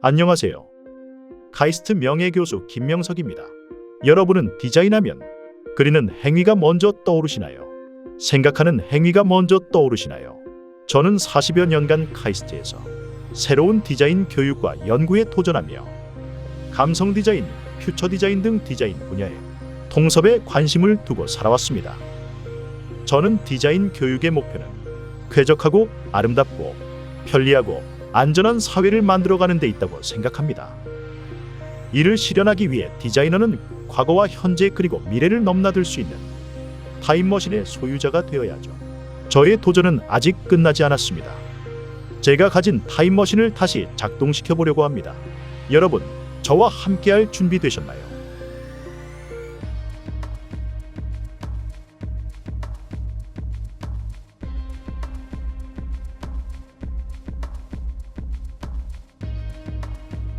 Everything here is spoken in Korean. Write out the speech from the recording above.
안녕하세요. 카이스트 명예교수 김명석입니다. 여러분은 디자인하면 그리는 행위가 먼저 떠오르시나요? 생각하는 행위가 먼저 떠오르시나요? 저는 40여 년간 카이스트에서 새로운 디자인 교육과 연구에 도전하며 감성 디자인, 퓨처 디자인 등 디자인 분야에 통섭에 관심을 두고 살아왔습니다. 저는 디자인 교육의 목표는 쾌적하고 아름답고 편리하고 안전한 사회를 만들어가는 데 있다고 생각합니다. 이를 실현하기 위해 디자이너는 과거와 현재 그리고 미래를 넘나들 수 있는 타임머신의 소유자가 되어야죠. 저의 도전은 아직 끝나지 않았습니다. 제가 가진 타임머신을 다시 작동시켜 보려고 합니다. 여러분, 저와 함께할 준비 되셨나요?